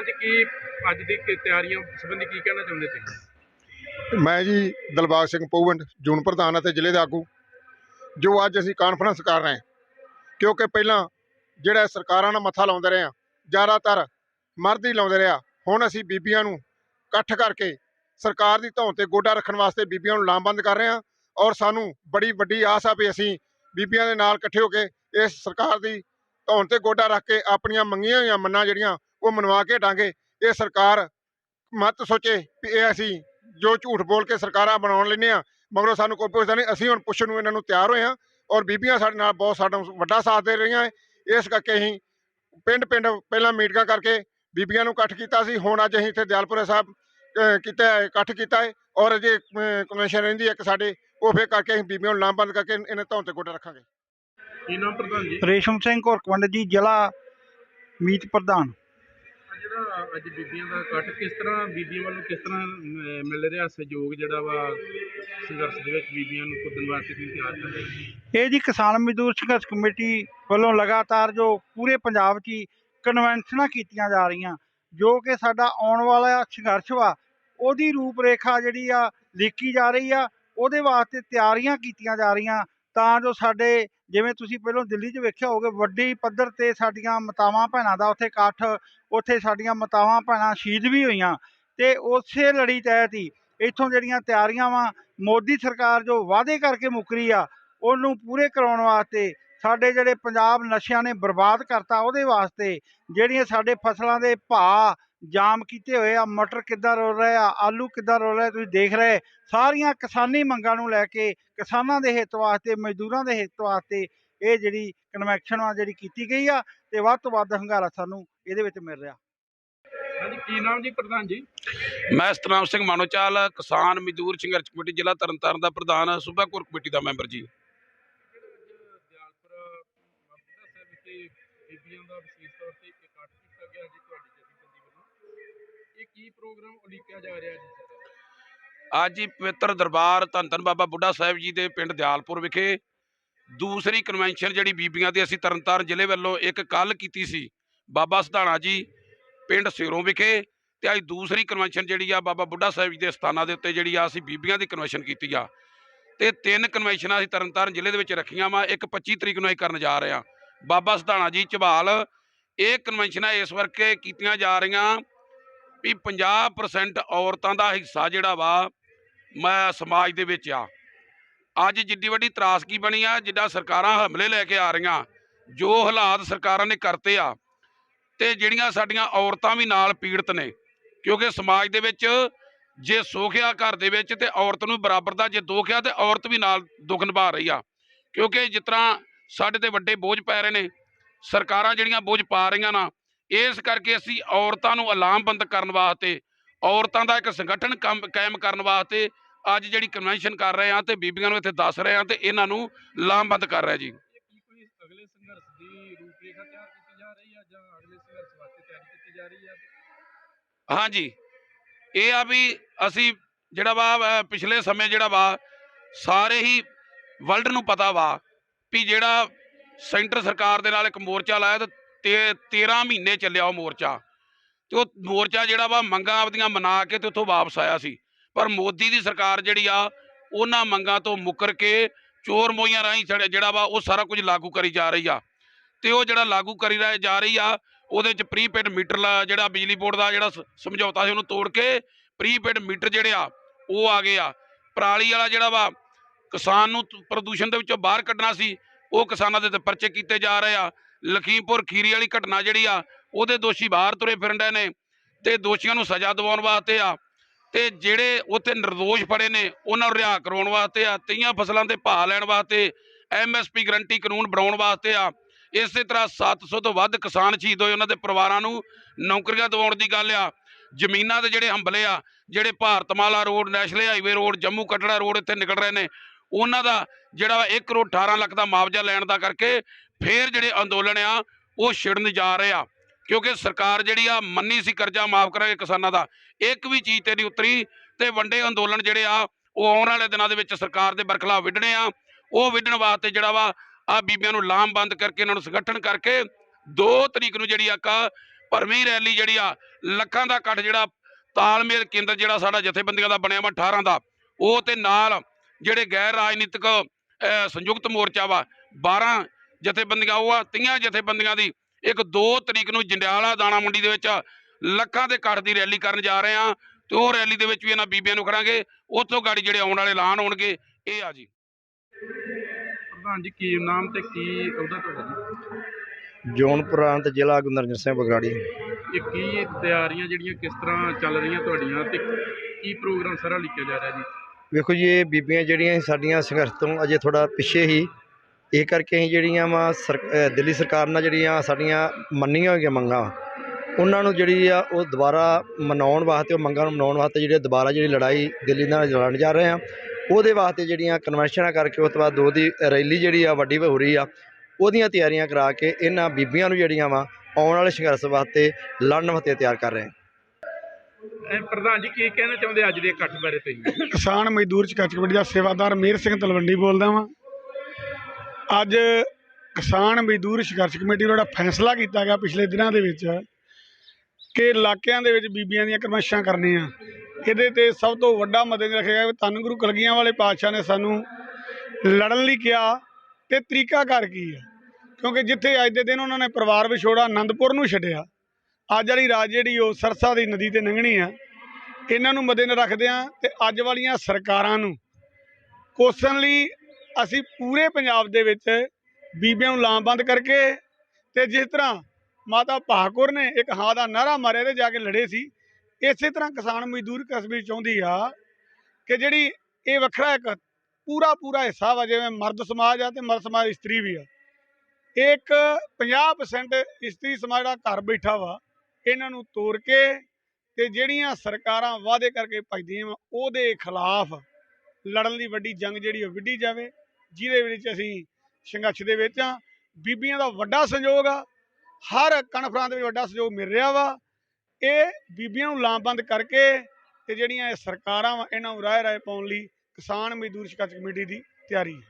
ਸਰਪੰਚ ਕੀ ਅੱਜ ਦੀ ਕੀ ਤਿਆਰੀਆਂ ਸੰਬੰਧੀ ਕੀ ਕਹਿਣਾ ਚਾਹੁੰਦੇ ਤੁਸੀਂ? ਮੈਂ ਜੀ ਦਲਬਾਗ ਸਿੰਘ ਪਊਵੰਡ ਜੂਨ ਪ੍ਰਧਾਨ ਅਤੇ ਜ਼ਿਲ੍ਹੇ ਦਾ ਆਗੂ, ਜੋ ਅੱਜ ਅਸੀਂ ਕਾਨਫਰੰਸ ਕਰ ਰਹੇ ਹਾਂ। ਕਿਉਂਕਿ ਪਹਿਲਾਂ ਜਿਹੜਾ ਸਰਕਾਰਾਂ ਨਾਲ ਮੱਥਾ ਲਾਉਂਦੇ ਰਹੇ ਆ ਜ਼ਿਆਦਾਤਰ ਮਰਦ ਹੀ ਲਾਉਂਦੇ ਰਿਹਾ ਹੁਣ ਅਸੀਂ ਬੀਬੀਆਂ ਨੂੰ ਇਕੱਠ ਕਰਕੇ ਸਰਕਾਰ ਦੀ ਧੌਣ ਤੇ ਗੋਡਾ ਰੱਖਣ ਵਾਸਤੇ ਬੀਬੀਆਂ ਨੂੰ ਲਾਮਬੰਦ ਕਰ ਰਹੇ ਹਾਂ ਔਰ ਸਾਨੂੰ ਬੜੀ ਵੱਡੀ ਆਸ ਆ ਵੀ ਅਸੀਂ ਬੀਬੀਆਂ ਦੇ ਨਾਲ ਇਕੱਠੇ ਹੋ ਕੇ ਇਸ ਸਰਕਾਰ ਦੀ ਧੌਣ ਤੇ ਗੋਡਾ ਰੱਖ ਕੇ ਆਪਣੀਆਂ ਮੰਗੀਆਂ ਹੋਈਆਂ ਮੰਨਾਂ ਜਿਹੜੀਆਂ ਉਹ ਮਨਵਾ ਕੇ ਹਟਾਂਗੇ ਇਹ ਸਰਕਾਰ ਮਤ ਸੋਚੇ ਵੀ ਇਹ ਅਸੀਂ ਜੋ ਝੂਠ ਬੋਲ ਕੇ ਸਰਕਾਰਾਂ ਬਣਾਉਣ ਲੈਂਦੇ ਆ ਮਗਰੋਂ ਸਾਨੂੰ ਕੋਈ ਪੁੱਛਦਾ ਨਹੀਂ। ਅਸੀਂ ਹੁਣ ਪੁੱਛਣ ਨੂੰ ਇਹਨਾਂ ਨੂੰ ਤਿਆਰ ਹੋਏ ਹਾਂ ਔਰ ਬੀਬੀਆਂ ਸਾਡੇ ਨਾਲ ਬਹੁਤ ਸਾਡਾ ਵੱਡਾ ਸਾਥ ਦੇ ਰਹੀਆਂ ਇਸ ਕਰਕੇ ਅਸੀਂ ਪਿੰਡ ਪਿੰਡ ਪਹਿਲਾਂ ਮੀਟਿੰਗਾਂ ਕਰਕੇ ਬੀਬੀਆਂ ਨੂੰ ਇਕੱਠ ਕੀਤਾ ਸੀ। ਹੁਣ ਅੱਜ ਅਸੀਂ ਇੱਥੇ ਦਿਆਲਪੁਰਾ ਸਾਹਿਬ ਕੀਤਾ ਇਕੱਠ ਕੀਤਾ ਹੈ ਔਰ ਅਜੇ ਕਨਵੈਨਸ਼ਨ ਰਹਿੰਦੀ ਹੈ ਇੱਕ ਸਾਡੇ। ਉਹ ਫੇਰ ਕਰਕੇ ਅਸੀਂ ਬੀਬੀਆਂ ਨੂੰ ਲਾਮਬੰਦ ਕਰਕੇ ਇਹਨਾਂ ਧੌਣ ਤੇ ਗੋਡਾ ਰੱਖਾਂਗੇ। ਕੀ ਨਾਮ ਪ੍ਰਧਾਨ ਜੀ? ਰੇਸ਼ਮ ਸਿੰਘ ਘੋਰਕਵੰਡ ਜੀ ਜ਼ਿਲ੍ਹਾ ਮੀਤ ਪ੍ਰਧਾਨ। ਜਿਹੜਾ ਅੱਜ ਬੀਬੀਆਂ ਦਾ ਇਕੱਠ ਕਿਸ ਤਰ੍ਹਾਂ ਬੀਬੀਆਂ ਵੱਲੋਂ ਕਿਸ ਤਰ੍ਹਾਂ ਅਮ, ਮਿਲ ਰਿਹਾ ਸਹਿਯੋਗ ਜਿਹੜਾ ਵਾ ਸੰਘਰਸ਼ ਦੇ ਵਿੱਚ ਬੀਬੀਆਂ ਨੂੰ ਕੁੱਦਣ ਵਾਸਤੇ ਤੁਸੀਂ ਤਿਆਰ ਕਰ ਰਹੇ ਹੋ? ਇਹ ਜੀ ਕਿਸਾਨ ਮਜ਼ਦੂਰ ਸੰਘਰਸ਼ ਕਮੇਟੀ ਵੱਲੋਂ ਲਗਾਤਾਰ ਜੋ ਪੂਰੇ ਪੰਜਾਬ 'ਚ ਹੀ ਕਨਵੈਨਸ਼ਨਾਂ ਕੀਤੀਆਂ ਜਾ ਰਹੀਆਂ ਜੋ ਕਿ ਸਾਡਾ ਆਉਣ ਵਾਲਾ ਸੰਘਰਸ਼ ਵਾ ਉਹਦੀ ਰੂਪਰੇਖਾ ਜਿਹੜੀ ਆ ਲਿਖੀ ਜਾ ਰਹੀ ਆ ਉਹਦੇ ਵਾਸਤੇ ਤਿਆਰੀਆਂ ਕੀਤੀਆਂ ਜਾ ਰਹੀਆਂ ਤਾਂ ਜੋ ਸਾਡੇ ਜਿਵੇਂ ਤੁਸੀਂ ਪਹਿਲਾਂ ਦਿੱਲੀ 'ਚ ਵੇਖਿਆ ਹੋਵੇ ਵੱਡੀ ਪੱਧਰ ਤੇ ਸਾਡੀਆਂ ਮਤਾਵਾਂ ਭੈਣਾਂ ਦਾ ਉੱਥੇ ਇਕੱਠ, ਉੱਥੇ ਸਾਡੀਆਂ ਮਾਤਾਵਾਂ ਭੈਣਾਂ ਸ਼ਹੀਦ ਵੀ ਹੋਈਆਂ ਤੇ ਉਸੇ ਲੜੀ ਤਹਿਤ ਹੀ ਇੱਥੋਂ ਜਿਹੜੀਆਂ ਤਿਆਰੀਆਂ ਵਾ, ਮੋਦੀ ਸਰਕਾਰ ਜੋ ਵਾਅਦੇ ਕਰਕੇ ਮੁੱਕਰੀ ਆ, ਉਹਨੂੰ ਪੂਰੇ ਕਰਾਉਣ ਵਾਸਤੇ ਸਾਡੇ ਜਿਹੜੇ ਪੰਜਾਬ ਨਸ਼ਿਆਂ ਨੇ ਬਰਬਾਦ ਕਰਤਾ, ਉਹਦੇ ਵਾਸਤੇ ਜਿਹੜੀਆਂ ਸਾਡੇ ਫਸਲਾਂ ਦੇ ਭਾਅ ਜਾਮ ਕੀਤੇ ਹੋਏ ਆ ਮਟਰ ਕਿੱਦਾਂ ਰੋਲ ਰਹੇ ਆ ਆਲੂ ਕਿੱਦਾਂ ਰੋਲ ਰਹੇ ਤੁਸੀਂ ਦੇਖ ਰਹੇ ਸਾਰੀਆਂ ਕਿਸਾਨੀ ਮੰਗਾਂ ਨੂੰ ਲੈ ਕੇ ਕਿਸਾਨਾਂ ਦੇ ਹਿੱਤ ਵਾਸਤੇ ਮਜ਼ਦੂਰਾਂ ਦੇ ਹਿੱਤ ਵਾਸਤੇ ਇਹ ਜਿਹੜੀ ਕਨਵੈਕਸ਼ਨ ਆ ਜਿਹੜੀ ਕੀਤੀ ਗਈ ਆ ਤੇ ਵੱਧ ਤੋਂ ਵੱਧ ਹੰਗਾਰਾ ਸਾਨੂੰ ਇਹਦੇ ਵਿੱਚ ਮਿਲ ਰਿਹਾ। ਹਾਂਜੀ ਕੀ ਨਾਮ ਜੀ ਪ੍ਰਧਾਨ ਜੀ? ਮੈਂ ਸਤਨਾਮ ਸਿੰਘ ਮਾਨੋਚਾਲ ਕਿਸਾਨ ਮਜ਼ਦੂਰ ਸੰਘਰਸ਼ ਕਮੇਟੀ ਜ਼ਿਲ੍ਹਾ ਤਰਨਤਾਰਨ ਦਾ ਪ੍ਰਧਾਨ ਸੂਬਾ ਕੋਰ ਕਮੇਟੀ ਦਾ ਮੈਂਬਰ ਜੀ। ਦਿਆਲਪੁਰ ਬਾਬਾ ਸਾਹਿਬ ਵਿਖੇ ਬੀਬੀਆਂ ਦਾ ਵਿਸ਼ੇਸ਼ ਤੌਰ ਤੇ ਇਕੱਠ ਕੀਤਾ ਗਿਆ ਜੀ ਤੁਹਾਡੀ ਜਥੇਬੰਦੀ ਵੱਲੋਂ ਇਹ ਕੀ ਪ੍ਰੋਗਰਾਮ ਉਲੀਕਿਆ ਜਾ ਰਿਹਾ ਜੀ ਅੱਜ ਹੀ ਪਵਿੱਤਰ ਦਰਬਾਰ ਧੰਨ ਧੰਨ ਬਾਬਾ ਬੁੱਢਾ ਸਾਹਿਬ ਜੀ ਦੇ ਪਿੰਡ ਦਿਆਲਪੁਰ ਵਿਖੇ ਦੂਸਰੀ ਕਨਵੈਨਸ਼ਨ ਜਿਹੜੀ ਬੀਬੀਆਂ ਦੀ ਅਸੀਂ ਤਰਨਤਾਰਨ ਜ਼ਿਲ੍ਹੇ ਵੱਲੋਂ ਇੱਕ ਕੱਲ ਕੀਤੀ ਸੀ, ਬਾਬਾ ਸਧਾਣਾ ਜੀ ਪਿੰਡ ਸਿਰੋਂ ਵਿਖੇ ਤੇ ਅੱਜ ਦੂਸਰੀ ਕਨਵੈਨਸ਼ਨ ਜਿਹੜੀ ਆ ਬਾਬਾ ਬੁੱਢਾ ਸਾਹਿਬ ਜੀ ਦੇ ਸਥਾਨਾਂ ਦੇ ਉੱਤੇ ਜਿਹੜੀ ਆ ਅਸੀਂ ਬੀਬੀਆਂ ਦੀ ਕਨਵੈਨਸ਼ਨ ਕੀਤੀ ਆ। ਤੇ ਤਿੰਨ ਕਨਵੈਨਸ਼ਨਾਂ ਅਸੀਂ ਤਰਨਤਾਰਨ ਜ਼ਿਲ੍ਹੇ ਦੇ ਵਿੱਚ ਰੱਖੀਆਂ ਵਾ, ਇੱਕ 25 ਤਰੀਕ ਨੂੰ ਅਸੀਂ ਕਰਨ ਜਾ ਰਹੇ ਆ ਬਾਬਾ ਸਧਾਣਾ ਜੀ ਝਬਾਲ ਇਹ ਕਨਵੈਨਸ਼ਨਾਂ ਇਸ ਵਰਕੇ ਕੀਤੀਆਂ ਜਾ ਰਹੀਆਂ ਵੀ 50% ਔਰਤਾਂ ਦਾ ਹਿੱਸਾ ਜਿਹੜਾ ਵਾ ਮੈਂ ਸਮਾਜ ਦੇ ਵਿੱਚ ਆ। ਅੱਜ ਜਿੱਡੀ ਵੱਡੀ ਤਰਾਸਗੀ ਬਣੀ ਆ, ਜਿੱਦਾਂ ਸਰਕਾਰਾਂ ਹਮਲੇ ਲੈ ਕੇ ਆ ਰਹੀਆਂ, ਜੋ ਹਾਲਾਤ ਸਰਕਾਰਾਂ ਨੇ ਕਰਤੇ ਆ, ਤੇ ਜਿਹੜੀਆਂ ਸਾਡੀਆਂ ਔਰਤਾਂ ਵੀ ਨਾਲ ਪੀੜਤ ਨੇ, ਕਿਉਂਕਿ ਸਮਾਜ ਦੇ ਵਿੱਚ ਜੇ ਸੋਖਿਆ ਘਰ ਦੇ ਵਿੱਚ ਤੇ ਔਰਤ ਨੂੰ ਬਰਾਬਰ ਦਾ ਜੇ ਦੁੱਖ ਆ ਤੇ ਔਰਤ ਵੀ ਨਾਲ ਦੁੱਖ ਨਿਭਾ ਰਹੀ ਆ। ਕਿਉਂਕਿ ਜਿਸ ਤਰ੍ਹਾਂ ਸਾਡੇ ਤੇ ਵੱਡੇ ਬੋਝ ਪੈ ਰਹੇ ਨੇ, ਸਰਕਾਰਾਂ ਜਿਹੜੀਆਂ ਬੋਝ ਪਾ ਰਹੀਆਂ ਨਾ ਇਸ ਕਰਕੇ ਅਸੀਂ ਔਰਤਾਂ ਨੂੰ ਅਲਾਮਬੰਦ ਕਰਨ ਵਾਸਤੇ ਔਰਤਾਂ ਦਾ ਇੱਕ ਸੰਗਠਨ ਕਾਇਮ ਕਰਨ ਵਾਸਤੇ ਅੱਜ ਜਿਹੜੀ ਕਨਵੈਨਸ਼ਨ ਕਰ ਰਹੇ ਆ ਤੇ ਬੀਬੀਆਂ ਨੂੰ ਇੱਥੇ ਦੱਸ ਰਹੇ ਆ ਤੇ ਇਹਨਾਂ ਨੂੰ ਲਾਮਬੰਦ ਕਰ ਰਹੇ ਜੀ। ਅਗਲੇ ਸੰਘਰਸ਼ ਦੀ ਰੂਪਰੇਖਾ ਤਿਆਰ ਕੀਤੀ ਜਾ ਰਹੀ ਹੈ ਜਾਂ ਅਗਲੇ ਸੰਘਰਸ਼ ਵਾਸਤੇ ਤਿਆਰੀ ਕੀਤੀ ਜਾ ਰਹੀ ਹੈ ਹਾਂਜੀ ਇਹ ਆ ਵੀ ਅਸੀਂ ਜਿਹੜਾ ਵਾ ਪਿਛਲੇ ਸਮੇਂ ਜਿਹੜਾ ਵਾ ਸਾਰੇ ਹੀ ਵਰਲਡ ਨੂੰ ਪਤਾ ਵਾ ਵੀ ਜਿਹੜਾ ਸੈਂਟਰ ਸਰਕਾਰ ਦੇ ਨਾਲ ਇੱਕ ਮੋਰਚਾ ਲਾਇਆ ਤੇ 13 ਮਹੀਨੇ ਚੱਲਿਆ ਉਹ ਮੋਰਚਾ। ਤੇ ਉਹ ਮੋਰਚਾ ਜਿਹੜਾ ਵਾ ਮੰਗਾਂ ਆਪਦੀਆਂ ਮਨਾ ਕੇ ਤੇ ਉੱਥੋਂ ਵਾਪਸ ਆਇਆ ਸੀ। ਪਰ ਮੋਦੀ ਦੀ ਸਰਕਾਰ ਜਿਹੜੀ ਆ, ਉਹਨਾਂ ਮੰਗਾਂ ਤੋਂ ਮੁੱਕਰ ਕੇ ਚੋਰ ਮੋਈਆਂ ਰਾਹੀਂ ਛੜ- ਜਿਹੜਾ ਵਾ ਉਹ ਸਾਰਾ ਕੁਝ ਲਾਗੂ ਕਰੀ ਜਾ ਰਹੀ ਆ। ਤੇ ਉਹ ਜਿਹੜਾ ਲਾਗੂ ਕਰੀ ਜਾ ਜਾ ਰਹੀ ਆ, ਉਹਦੇ ਚ ਪ੍ਰੀਪੇਡ ਮੀਟਰ ਜਿਹੜਾ ਬਿਜਲੀ ਬੋਰਡ ਦਾ ਜਿਹੜਾ ਸ- ਸਮਝੌਤਾ ਸੀ ਉਹਨੂੰ ਤੋੜ ਕੇ ਪ੍ਰੀਪੇਡ ਮੀਟਰ ਜਿਹੜੇ ਆ, ਉਹ ਆ ਗਏ ਆ। ਪਰਾਲੀ ਵਾਲਾ ਜਿਹੜਾ ਵਾ, ਕਿਸਾਨ ਨੂੰ ਪ੍ਰਦੂਸ਼ਣ ਦੇ ਵਿੱਚੋਂ ਬਾਹਰ ਕੱਢਣਾ ਸੀ, ਉਹ ਕਿਸਾਨਾਂ ਦੇ ਤੇ ਪਰਚੇ ਕੀਤੇ ਜਾ ਰਹੇ ਆ। ਲਖੀਮਪੁਰ ਖੀਰੀ ਵਾਲੀ ਘਟਨਾ ਜਿਹੜੀ ਆ, ਉਹਦੇ ਦੋਸ਼ੀ ਬਾਹਰ ਤੁਰੇ ਫਿਰਨ ਡਏ ਨੇ ਤੇ ਦੋਸ਼ੀਆਂ ਨੂੰ ਸਜ਼ਾ ਦਿਵਾਉਣ ਵਾਸਤੇ ਆ। ਤੇ ਜਿਹੜੇ ਉੱਥੇ ਨਿਰਦੋਸ਼ ਫੜੇ ਨੇ, ਉਹਨਾਂ ਨੂੰ ਰਿਹਾ ਕਰਾਉਣ ਵਾਸਤੇ ਆ ਤਈਆਂ ਫਸਲਾਂ ਦੇ ਭਾਅ ਲੈਣ ਵਾਸਤੇ ਐਮਐਸਪੀ ਗਰੰਟੀ ਕਾਨੂੰਨ ਬਣਾਉਣ ਵਾਸਤੇ ਆ। ਇਸੇ ਤਰ੍ਹਾਂ 700 ਤੋਂ ਵੱਧ ਕਿਸਾਨ ਸ਼ਹੀਦ ਹੋਏ ਉਹਨਾਂ ਦੇ ਪਰਿਵਾਰਾਂ ਨੂੰ ਨੌਕਰੀਆਂ ਦਿਵਾਉਣ ਦੀ ਗੱਲ ਆ। ਜ਼ਮੀਨਾਂ ਦੇ ਜਿਹੜੇ ਹੰਬਲੇ ਆ, ਜਿਹੜੇ Bharatmala road, national highway road, Jammu Katra road ਇੱਥੇ ਨਿਕਲ ਰਹੇ ਨੇ, ਉਹਨਾਂ ਦਾ ਜਿਹੜਾ 1 ਕਰੋੜ 18 ਲੱਖ ਦਾ ਮੁਆਵਜ਼ਾ ਲੈਣ ਦਾ ਕਰਕੇ ਫੇਰ ਜਿਹੜੇ ਅੰਦੋਲਨ ਆ, ਉਹ ਛਿੜਨ ਜਾ ਰਹੇ ਆ। ਕਿਉਂਕਿ ਸਰਕਾਰ ਜਿਹੜੀ ਆ, ਮੰਨੀ ਸੀ ਕਰਜ਼ਾ ਮਾਫ ਕਰਾਂਗੇ ਕਿਸਾਨਾਂ ਦਾ। ਇੱਕ ਵੀ ਚੀਜ਼ ਤੇ ਨਹੀਂ ਉਤਰੀ ਤੇ ਵੰਡੇ ਅੰਦੋਲਨ ਜਿਹੜੇ ਆ, ਉਹ ਆਉਣ ਵਾਲੇ ਦਿਨਾਂ ਦੇ ਵਿੱਚ ਸਰਕਾਰ ਦੇ ਬਰਖਲਾਫ ਵਿੱਢਣੇ ਆ। ਉਹ ਵਿੱਢਣ ਵਾਸਤੇ ਜਿਹੜਾ ਵਾ, ਆ ਬੀਬੀਆਂ ਨੂੰ ਲਾਮਬੰਦ ਕਰਕੇ, ਇਹਨਾਂ ਨੂੰ ਸੰਗਠਨ ਕਰਕੇ 2 ਤਰੀਕ ਨੂੰ ਜਿਹੜੀ ਆ ਕਾ ਭਰਵੀਂ ਰੈਲੀ ਜਿਹੜੀ ਆ, ਲੱਖਾਂ ਦਾ ਇਕੱਠ ਜਿਹੜਾ ਤਾਲਮੇਲ ਕੇਂਦਰ ਜਿਹੜਾ ਸਾਡਾ ਜਥੇਬੰਦੀਆਂ ਦਾ ਬਣਿਆ ਵਾ 18 ਦਾ, ਉਹ ਤੇ ਨਾਲ ਜਿਹੜੇ ਗੈਰ ਰਾਜਨੀਤਿਕ ਸੰਯੁਕਤ ਮੋਰਚਾ ਵਾ 12 ਜਥੇਬੰਦੀਆਂ ਉਹ ਆ ਤੀਆਂ ਜਥੇਬੰਦੀਆਂ ਦੀ। ਇੱਕ 2 ਤਰੀਕ ਨੂੰ ਜੰਡਿਆਲਾ ਦਾਣਾ ਮੰਡੀ ਦੇ ਵਿੱਚ ਲੱਖਾਂ ਦੇ ਇਕੱਠ ਦੀ ਰੈਲੀ ਕਰਨ ਜਾ ਰਹੇ ਆ ਤੇ ਉਹ ਰੈਲੀ ਦੇ ਵਿੱਚ ਵੀ ਇਹਨਾਂ ਬੀਬੀਆਂ ਨੂੰ ਖੜਾਂਗੇ। ਉੱਥੋਂ ਗਾੜੀ ਜਿਹੜੇ ਆਉਣ ਵਾਲੇ ਐਲਾਨ ਹੋਣਗੇ ਇਹ ਆ ਜੀ। ਪ੍ਰਧਾਨ ਜੀ ਕੀ ਨਾਮ ਤੇ ਕੀ ਉਹਦਾ ਤੁਹਾਡਾ ਜੀ? ਜੋਨ ਪ੍ਰਾਂਤ ਜ਼ਿਲ੍ਹਾ ਗੁਰਨਰਜਨ ਸਿੰਘ ਬਗਰਾੜੀ। ਇਹ ਕੀ ਤਿਆਰੀਆਂ ਜਿਹੜੀਆਂ ਕਿਸ ਤਰ੍ਹਾਂ ਚੱਲ ਰਹੀਆਂ ਤੁਹਾਡੀਆਂ ਤੇ ਕੀ ਪ੍ਰੋਗਰਾਮ ਸਾਰਾ ਲਿਖਿਆ ਜਾ ਰਿਹਾ ਜੀ? ਵੇਖੋ ਜੀ ਇਹ ਬੀਬੀਆਂ ਜਿਹੜੀਆਂ ਸਾਡੀਆਂ ਸੰਘਰਸ਼ ਤੋਂ ਅਜੇ ਥੋੜਾ ਪਿੱਛੇ ਹੀ ਇਹ ਕਰਕੇ ਅਸੀਂ ਜਿਹੜੀਆਂ ਵਾ ਦਿੱਲੀ ਸਰਕਾਰ ਨਾਲ ਜਿਹੜੀਆਂ ਸਾਡੀਆਂ ਮੰਨੀਆਂ ਹੋਈਆਂ ਮੰਗਾਂ ਉਹਨਾਂ ਨੂੰ ਜਿਹੜੀ ਆ ਉਹ ਦੁਬਾਰਾ ਮਨਾਉਣ ਵਾਸਤੇ ਉਹ ਮੰਗਾਂ ਨੂੰ ਮਨਾਉਣ ਵਾਸਤੇ ਜਿਹੜੇ ਦੁਬਾਰਾ ਜਿਹੜੀ ਲੜਾਈ ਦਿੱਲੀ ਨਾਲ ਲੜਨ ਜਾ ਰਹੇ ਆ ਉਹਦੇ ਵਾਸਤੇ ਜਿਹੜੀਆਂ ਕਨਵੈਨਸ਼ਨਾਂ ਕਰਕੇ ਉਸ ਤੋਂ ਬਾਅਦ ਦੋ ਦੀ ਰੈਲੀ ਜਿਹੜੀ ਆ ਵੱਡੀ ਹੋ ਰਹੀ ਆ ਉਹਦੀਆਂ ਤਿਆਰੀਆਂ ਕਰਾ ਕੇ ਇਹਨਾਂ ਬੀਬੀਆਂ ਨੂੰ ਜਿਹੜੀਆਂ ਵਾ ਆਉਣ ਵਾਲੇ ਸੰਘਰਸ਼ ਵਾਸਤੇ ਲੜਨ ਵਾਸਤੇ ਤਿਆਰ ਕਰ ਰਹੇ ਆ। ਇਹ ਪ੍ਰਧਾਨ ਜੀ ਕੀ ਕਹਿਣਾ ਚਾਹੁੰਦੇ ਅੱਜ ਦੇ ਇਕੱਠ ਬਾਰੇ ਤੁਸੀਂ? ਕਿਸਾਨ ਮਜ਼ਦੂਰ ਸੰਘਰਸ਼ ਕਮੇਟੀ ਦਾ ਸੇਵਾਦਾਰ ਮੇਰ ਸਿੰਘ ਤਲਵੰਡੀ ਬੋਲਦਾ ਵਾਂ। ਅੱਜ ਕਿਸਾਨ ਮਜ਼ਦੂਰ ਸੰਘਰਸ਼ ਕਮੇਟੀ ਵੱਲੋਂ ਜਿਹੜਾ ਫੈਸਲਾ ਕੀਤਾ ਗਿਆ ਪਿਛਲੇ ਦਿਨਾਂ ਦੇ ਵਿੱਚ ਕਿ ਇਲਾਕਿਆਂ ਦੇ ਵਿੱਚ ਬੀਬੀਆਂ ਦੀਆਂ ਕਰਮਸ਼ਾਂ ਕਰਨੀਆਂ। ਇਹਦੇ ਤੇ ਸਭ ਤੋਂ ਵੱਡਾ ਮਦਦ ਰੱਖਿਆ ਗਿਆ ਧੰਨ ਗੁਰੂ ਕਲਗੀਆਂ ਵਾਲੇ ਪਾਤਸ਼ਾਹ ਨੇ ਸਾਨੂੰ ਲੜਨ ਲਈ ਕਿਹਾ ਤੇ ਤਰੀਕਾਕਾਰ ਕੀ ਹੈ ਕਿਉਂਕਿ ਜਿੱਥੇ ਅੱਜ ਦੇ ਦਿਨ ਉਹਨਾਂ ਨੇ ਪਰਿਵਾਰ ਵਿਛੋੜਾ ਆਨੰਦਪੁਰ ਨੂੰ ਛੱਡਿਆ, ਅੱਜ ਵਾਲੀ ਰਾਜ ਜਿਹੜੀ ਉਹ ਸਰਸਾ ਦੀ ਨਦੀ ਤੇ ਲੰਘਣੀ ਆ, ਇਹਨਾਂ ਨੂੰ ਮੱਦੇ ਨਜ਼ਰ ਰੱਖਦੇ ਆ ਤੇ ਅੱਜ ਵਾਲੀਆਂ ਸਰਕਾਰਾਂ ਨੂੰ ਕੋਸਣ ਲਈ ਅਸੀਂ ਪੂਰੇ ਪੰਜਾਬ ਦੇ ਵਿੱਚ ਬੀਬੀਆਂ ਨੂੰ ਲਾਮਬੰਦ ਕਰਕੇ ਤੇ ਜਿਸ ਤਰ੍ਹਾਂ ਮਾਤਾ ਭਾਕੁਰ ਨੇ ਇੱਕ ਹਾਂ ਦਾ ਨਾਰਾ ਮਾਰਿਆ ਤੇ ਜਾ ਕੇ ਲੜੇ ਸੀ, ਇਸੇ ਤਰ੍ਹਾਂ ਕਿਸਾਨ ਮਜ਼ਦੂਰ ਕਸਬੇ ਚਾਹੁੰਦੀ ਆ ਕਿ ਜਿਹੜੀ ਇਹ ਵੱਖਰਾ ਇੱਕ ਪੂਰਾ ਪੂਰਾ ਹਿੱਸਾ ਵਾ, ਜਿਵੇਂ ਮਰਦ ਸਮਾਜ ਆ ਤੇ ਮਰਦ ਸਮਾਜ ਇਸਤਰੀ ਵੀ ਆ, ਇੱਕ 50% ਇਸਤਰੀ ਸਮਾਜ ਦਾ ਘਰ ਬੈਠਾ ਵਾ, ਇਹਨਾਂ ਨੂੰ ਤੋੜ ਕੇ ਤੇ ਜਿਹੜੀਆਂ ਸਰਕਾਰਾਂ ਵਾਅਦੇ ਕਰਕੇ ਭਜਦੀਆਂ ਵਾ, ਉਹਦੇ ਖਿਲਾਫ ਲੜਨ ਦੀ ਵੱਡੀ ਜੰਗ ਜਿਹੜੀ ਉਹ ਵਿੱਢੀ ਜਾਵੇ। ਜਿਹਦੇ ਵਿੱਚ ਅਸੀਂ ਸੰਘਰਸ਼ ਦੇ ਵਿੱਚ ਆ ਬੀਬੀਆਂ ਦਾ ਵੱਡਾ ਸਹਿਯੋਗ ਆ। ਹਰ ਕਨਫਰਾਂ ਦੇ ਵਿੱਚ ਵੱਡਾ ਸਹਿਯੋਗ ਮਿਲ ਰਿਹਾ ਵਾ। ਇਹ ਬੀਬੀਆਂ ਨੂੰ ਲਾਮਬੰਦ ਕਰਕੇ ਤੇ ਜਿਹੜੀਆਂ ਇਹ ਸਰਕਾਰਾਂ ਵਾ, ਇਹਨਾਂ ਨੂੰ ਰਾਹ ਰਾਏ ਪਾਉਣ ਲਈ ਕਿਸਾਨ ਮਜ਼ਦੂਰ ਸੰਘਰਸ਼ ਕਮੇਟੀ ਦੀ ਤਿਆਰੀ ਹੈ।